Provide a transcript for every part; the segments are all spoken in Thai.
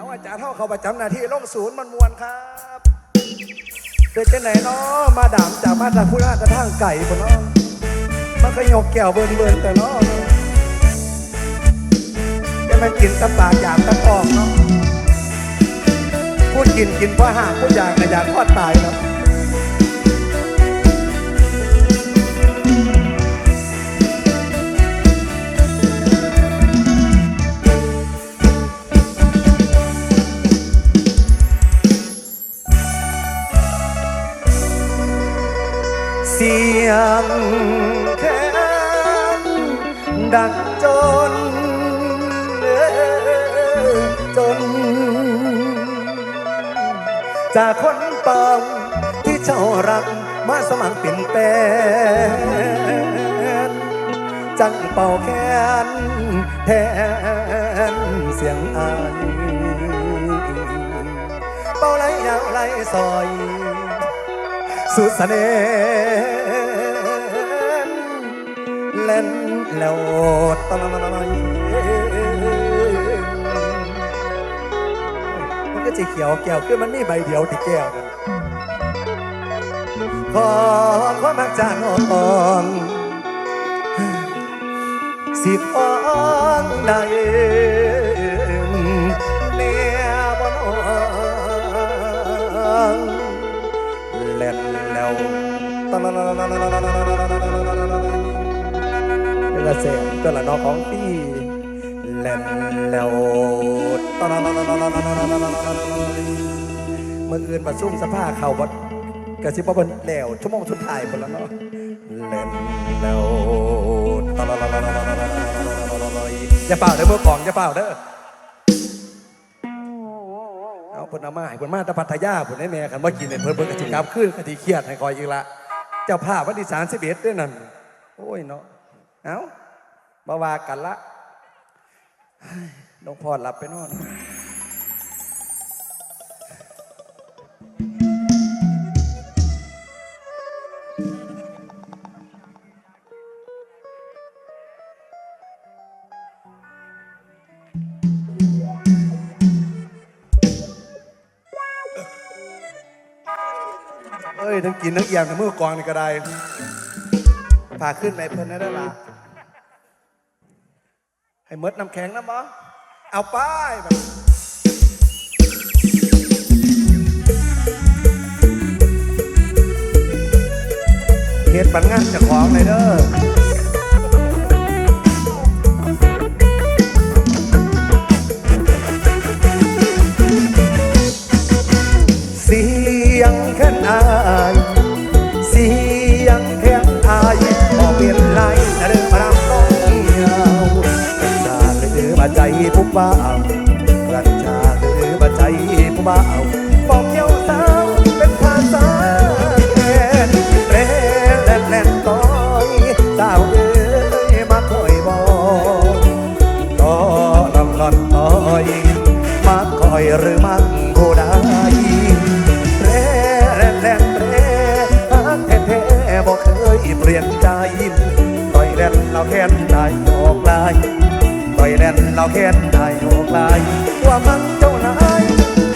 เอาอาจารย์เท่าเขาประจำหน้าที่ลงศูนย์มันมวนครับเด็กจะไหนเนาะมาดามจากมาตากผู้ล่ากระทั่งไก่ปะเนาะมันก็ยกแก้วเบินเบินแต่เนาะจะมากินตะปากอยากตะกอกเนาะพูดกินกินเพราะห่างพูดอยากกระยากทอดตายเนาะ สียงแค้นดังจนเออจน จากคนป่าที่เจ้ารักมาสมัครเป็นแฟนจังเป่าแค้นแทนเสียงอายเป่าไหลยาวไหลซอย สุดเสน่ห์ ล่นแล้วตลอดมันก็จะเขียวแก้วคือมันมีใบเดียวที่แก้วกันขอความรักจากน้องสิบอ้องได้ ตัวละนอของพี่แล้วแล้วตอนเมื่ออื่นมาซุ่มสภาเขาบัดกระซิบว่านแล้วชั่วโมงชุดถ่ายบนแล้วเนาะแล้วล้วตอนอย่าเปล่าเด้อเมื่อก่อนอย่าเปล่าเด้อเอาพนมาให้พนมาตะพัทยาพนให้แม่ขันว่ากินเนี่ยเพิ่มเพิ่มกระจิกามขึ้นกระติเครียดให้คอยอีกละ เจ้าภาพวันที่สามสิบเอ็ดด้วยนั่นโอ้ยเนาะเอ้า บ่ว่ากันละเฮ้ยหลวงพ่อหลับไปนอนเอ้ยทั้งกินทั้งเอียงทั้งมือกองนี่ก็ได้พาขึ้นไปเพิ่นนั่นละ ให้มดน้ำแข็งนะบอเอาไปเฮ็ดปันงานจะของเลยเด้อ power. เราแค้นได้ออกลายว่ามันเจ้านาย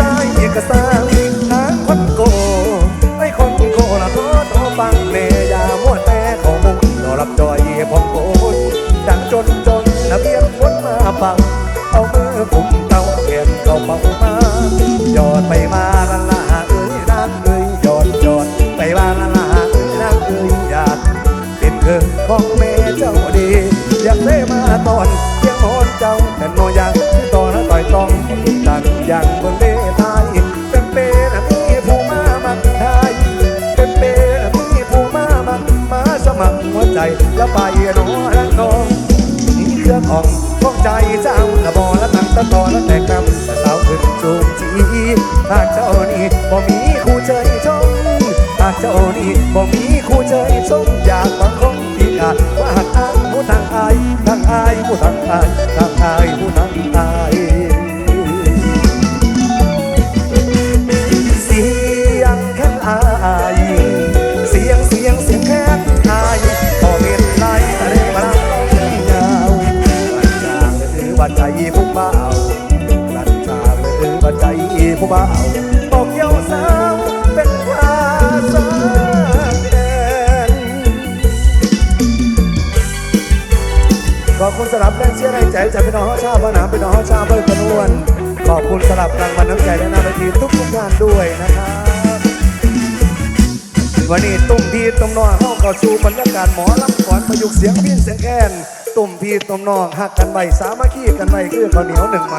ตายเอกสารนางคนโก ไอ้คนโกละขอโทรฟังแม่อย่ามัวแต่ของมุงรอรับจอยผมโกดังจนจนนะเบียนวนมาฟัง เอามือกุมเต้าเขียนเขาเป่ามาหยอดไปมาละละเอ้ยนางเอ้ยหยอดหยอดไปมาละละเอ้ยนางเอ้ยหยาดเป็นเกินของแม่เจ้าดีอยากได้มาตอน เจ้าแต่โนยังที่ต่อนนั้นต่อยต้องตันอย่างบนเวทายเป็นเปนะมีผู้มามักทายเป็นเปนะมีผู้มามักมาสมัครหัวใจแล้วไปหนอนังนองนี่เครื่องอ่องท้องใจเจ้าละบอละตั้งตะตอามไปน้องชาวบ้านคนอ้วน ขอบคุณสำหรับรางวัลน้ำใจและนาทีทุกทุกท่านด้วยนะครับวันนี้ตุ้มพีตุ้มน้องเข้าก่อชูบรรยากาศหมอลำขอนประยุกเสียงพินเสียงแคนตุ้มพีตุ้มน้องหักกันใบสามัคคีกันใบคือข้าวเหนียวหนึ่งใบ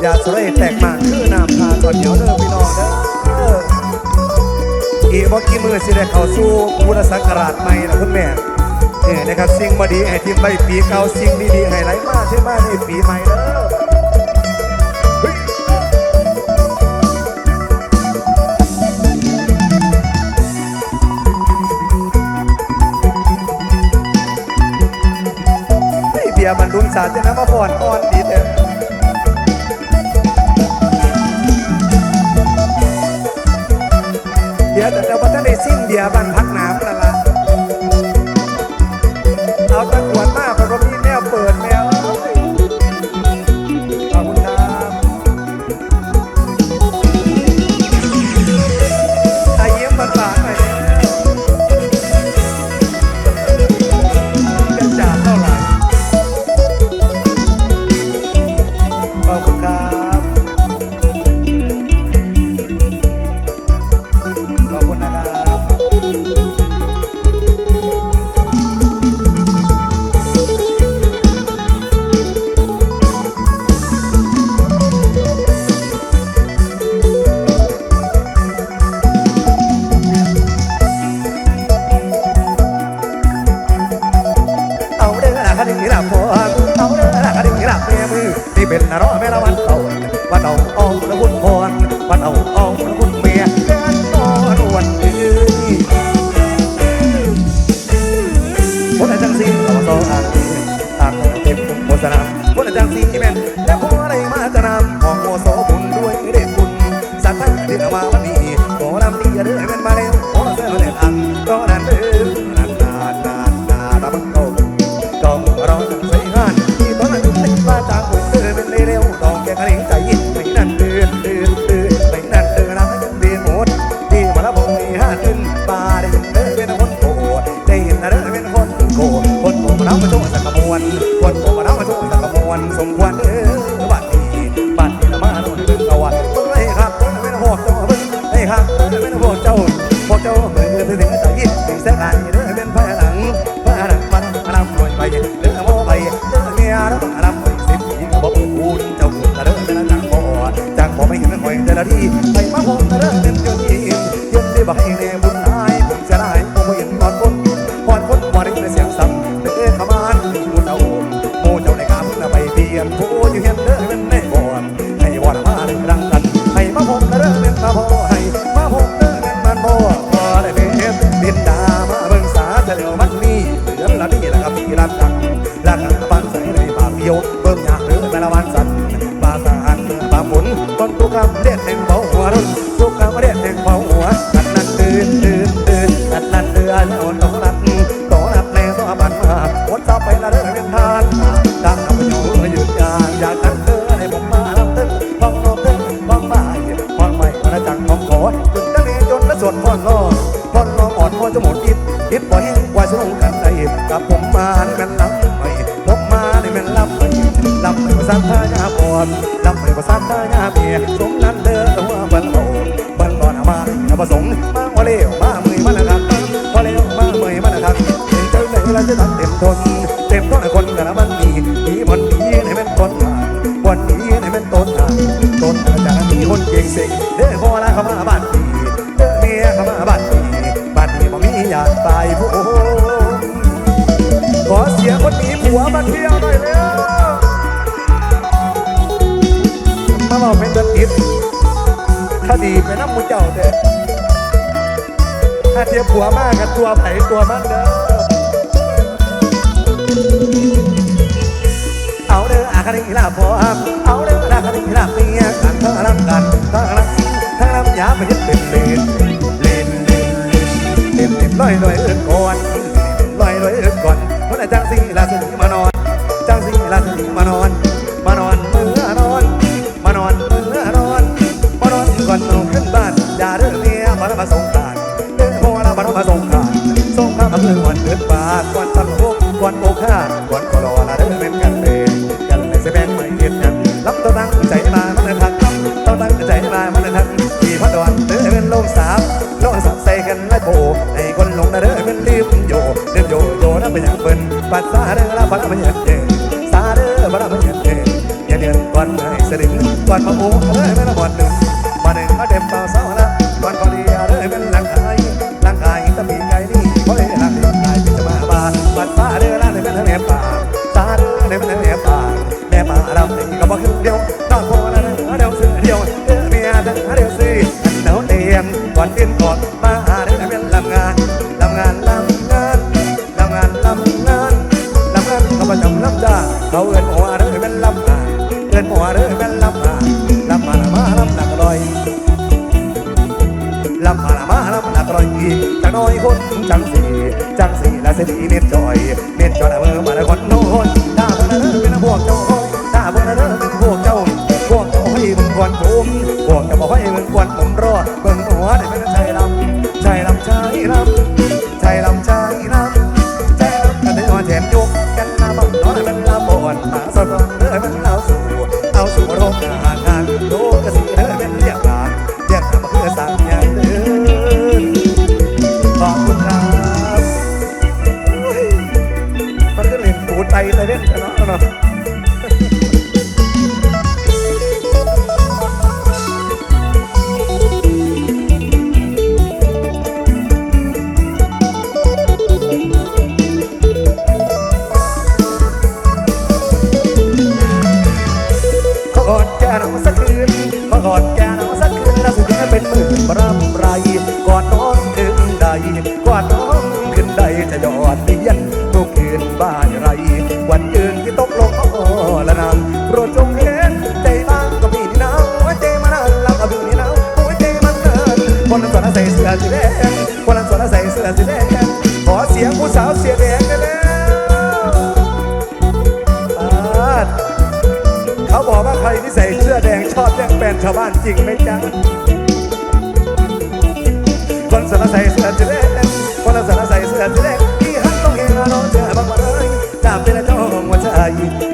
อย่าสลายแตกมากคือน้ำพาข้าวเหนียวเด้อพี่น้องเด้ออีบอกกี่มือสิได้เข้าสู้พุทธศักราชใหม่นะคุณแม่ เนะครับสิ่งบดีไอ้ทีมใบปีเก่าสิ่งดีๆให้ไหลมาเท่มาในปีใหม่เด้อเดียมันรุ่นสาเจนะมาผ่อนอ่อนดีเต็มเดียแต่เราพัฒนาสิ่งเดียบันพัน ลำไปว่าซ้ำเธอหน้าปอดลำไปว่าซ้ำเธอหน้าเมียาแต่ถ้าเทียบหัวมากกับตัวไผ่ตัวมันเด้อเอาเด้ออาคาริลาพอเอาเด้ออาคาริลาเมียกันทั้งรำกันทั้งรำทั้งรำยาไปยึดเป็นเลนเลนเลนเลนเลนลอยลอยเอื้อก่อนลอยลอยเอื้อก่อนเพราะไอ้จังสีลาสีมานอนจังสีลาสีมานอน บอลมาโอ้เฮ้ยไม่ละบอลหนึ่ง บอกจะบอกว่าเองมันกวนผม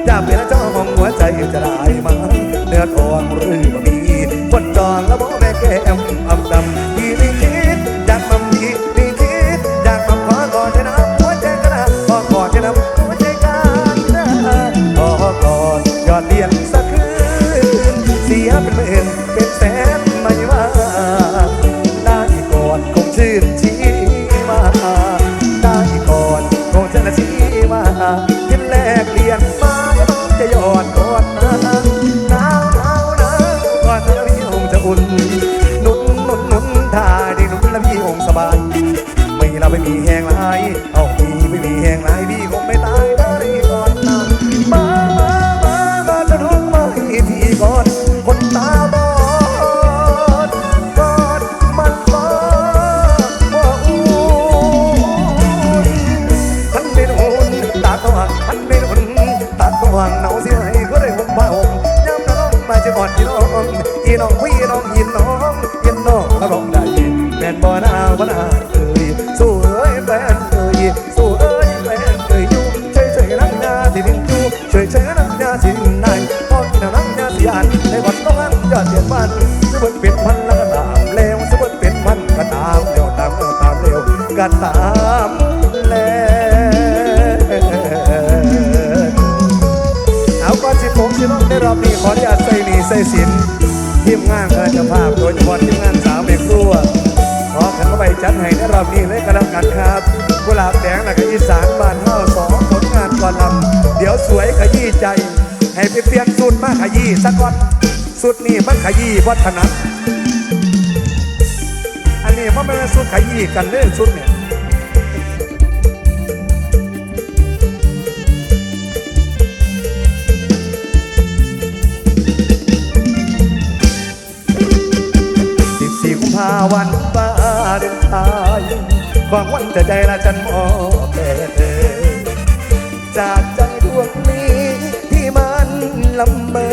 อยากเป็นเจ้าของหัวใจจะได้มาเนื้อทองหรือ สินทีมงานกาะภาพโดยเฉพาะทีมงานสาวเมกลัวขอขันเข้าไปจัดให้ในรอบนี้เลยกัะแล้วกันครับกุหลาบแดงหลักอีสานบานเท่าสองผลงานก่อนลำเดี๋ยวสวยขยี้ใจ ให้ไปเพี้ยนสูตมาขยี้สักวันสุดนี่มันขยี้วัฒนัดอันนี้มันเป็นสูตรขยี้กันเล่นสุดเนี่ย ความวันจะใจละฉันมอบแด่เธอ จากใจดวงนี้ที่มันลำเบอ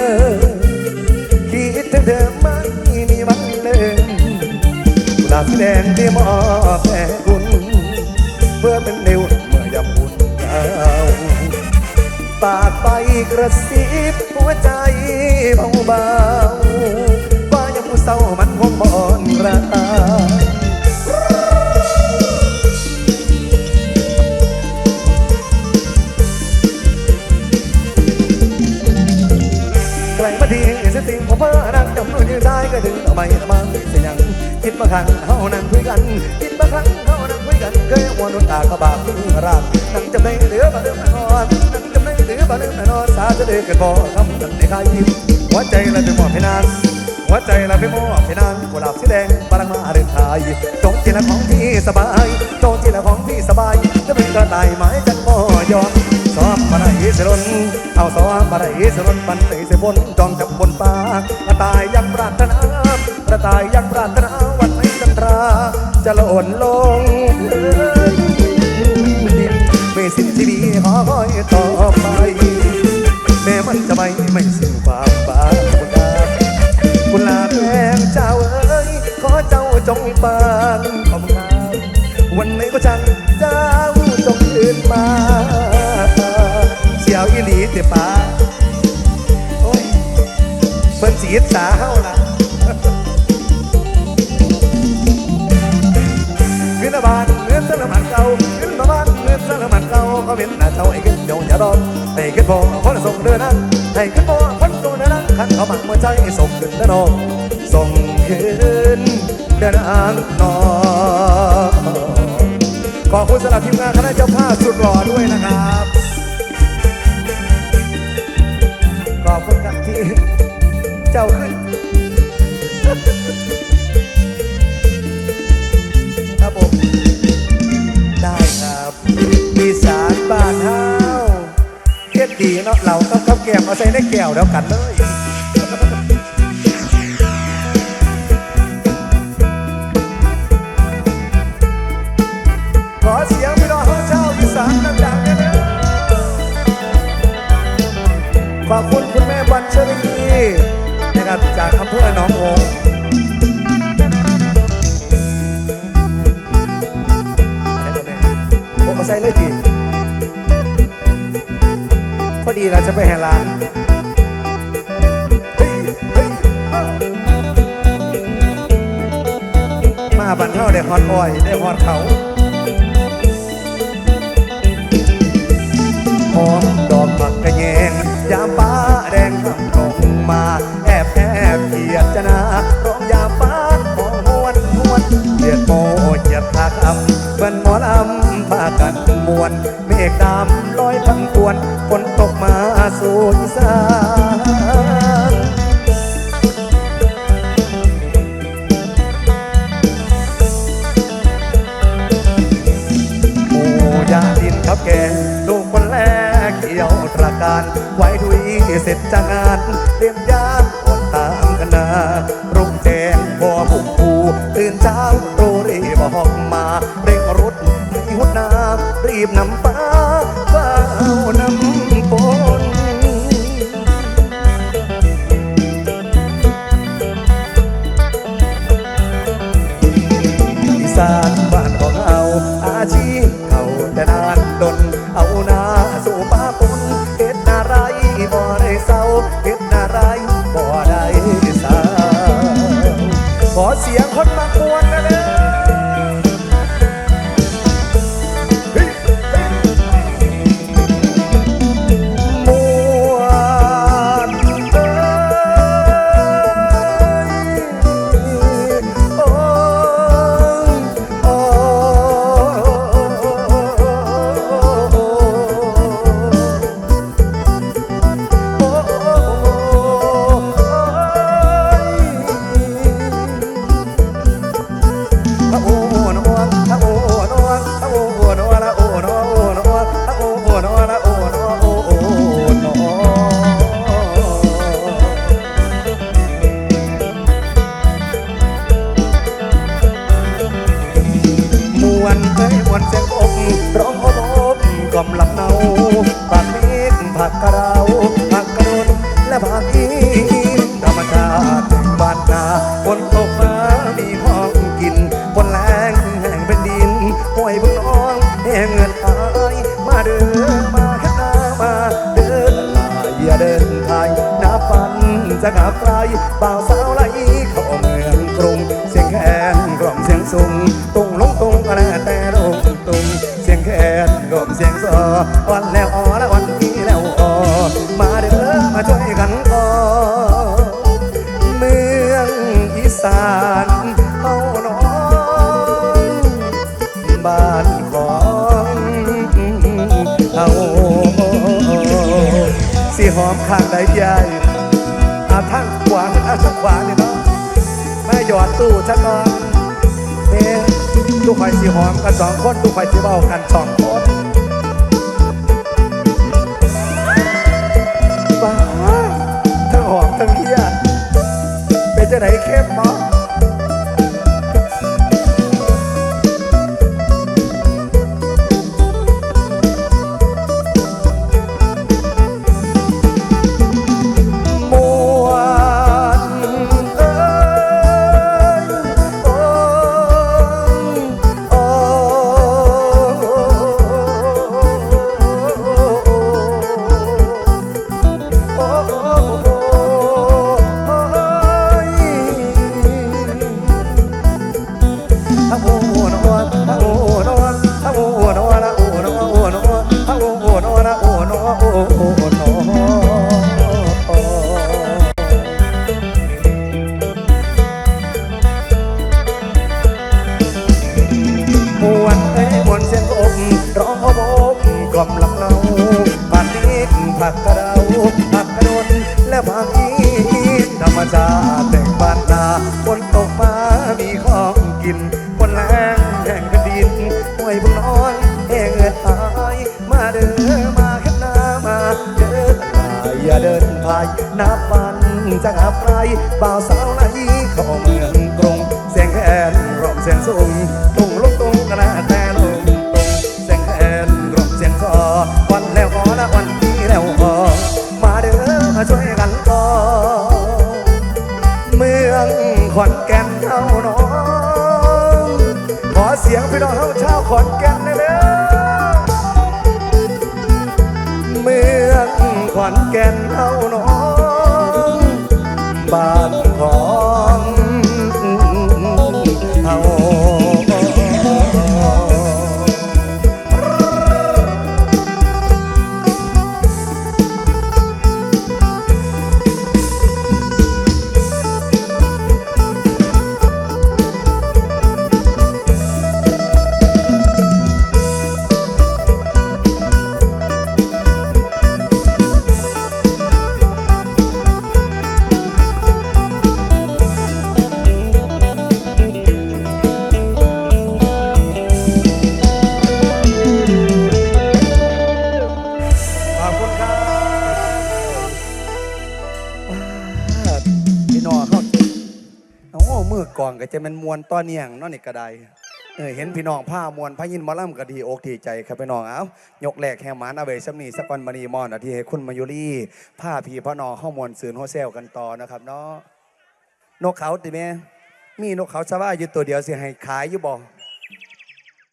คิดถึงเธอไม่มีวันลืมกุหลาบสีแดงที่มอบแด่คุณเพื่อเป็นนิวเมื่อยาบุญนหนาวปากไปกระซิบหัวใจเบาๆว่ายังผู้เศร้ามันคงมอนรา ก็ถึงเอไม่ละมันเสียงคิดมาครั้งเฮานั่งคุยกันคิดมาครั้งเฮานั่งคุยกันเคยหัวนุ่นตากระบาดมือรักนั่งจำได้เหลือบ่เลืมนอนนั่งจำได้เหลือบ่เลืมนอนสาจะเดือกันบ่ทำกันในคายยิ้มหัวใจละเป็นหมอบให้นาง หัวใจละไปมอบให้นางกุหลาบสีแดงปรังมาเดินทยตรงที่ละของพี่สบายตรงที่ละของพี่สบายจะเป็นกระต่ายไม้กันบ่ยอมสอบมาได้เสรนเอาสอบมาได้เสรนปันไดเสบนจองจับบนฟ้ากระต่ายยังปรารถนากระต่ายยังปรารถนาวันไหนจันทราจะหล่นลงดินไม่สิ้นชีวิตขอคอยต่อไปแม้มันจะไม่ไม่สิ้นความบา เจ้าจงฟังขอบคุณครับวันไหนก็จังเจ้าจงคืนมาเสียวอีหลีเตปาโอ้ยเพิ่นสีสาเฮาล่ะขึ้นบ้านเงินสามันเก่าขึ้นบ้านเงินสามันเก่าเขาเป็นหน้าเจ้าไอ้ขึ้นโยนอย่ารอไอ้ขึ้นพอคนส่งเดินนั่งไอ้ขึ้นพอคนส่งเดินนั่งขันเขาบังมาใจส่งขึ้นเดินนองส่งขึ้น เดินนั่งนอขอบคุณสำหรับทีมงานคณะเจ้าภาพสุดหล่อด้วยนะครับ ขอบคุณครับที่เจ้าขึ้น ครับผมได้ครับอีสานบ้านเฮาเฮ็ดดีเนาะเราต้องข้าแกงมาใส่ในแก้วแล้วกันเลย นะครับจากอำเภอหนองหงส์ผมมาใส่เลยดีพอดีเราจะไปแห่ร้านเฮ้ยเฮ้ยเอ้ามาบันเท่าได้ฮอดอ้อย ได้ฮอดเขา สู่อีสานหมูยาดินครับแกลูกคนแรกเกี่ยวตราการไว้ดุยเสร็จจากงานเตรียมยามคนตามกันนารุ่งแจ้งพอบุกผูตื่นเช้าโรรีบอกมาเร่งรุดให้หุดน้ำรีบนำป้าเฝ้า บ่าวสาว กันสองคนทุกข่อยสิเบากันสองคนบ้าทั้งหอมทั้งเฮียเป็นจะไหนเข้มเนา ช่วยกันก่อเมืองขอนแก่นเท่าน้องขอเสียงพี่น้องเฮาชาวขอนแก่นเลยเด้อเมืองขอนแก่นเท่า จะเป็นมวนต้อนเนียงนั่นนี่ก็ได้เออเห็นพี่น้องผ้ามวนพายินมอลำก็ดีอกดีใจครับพี่น้องเอ้ายกแหลกแหมานอาไว้สำนีสักวันมณีมอนอที่ให้คุณมายุรีผ้าพี่พ่อน้องเข้ามวนสื่นโฮเซลกันต่อนะครับเนาะนกเขาติแม่มีนกเขาสว่าอยู่ตัวเดียวสิให้ขายอยู่บ่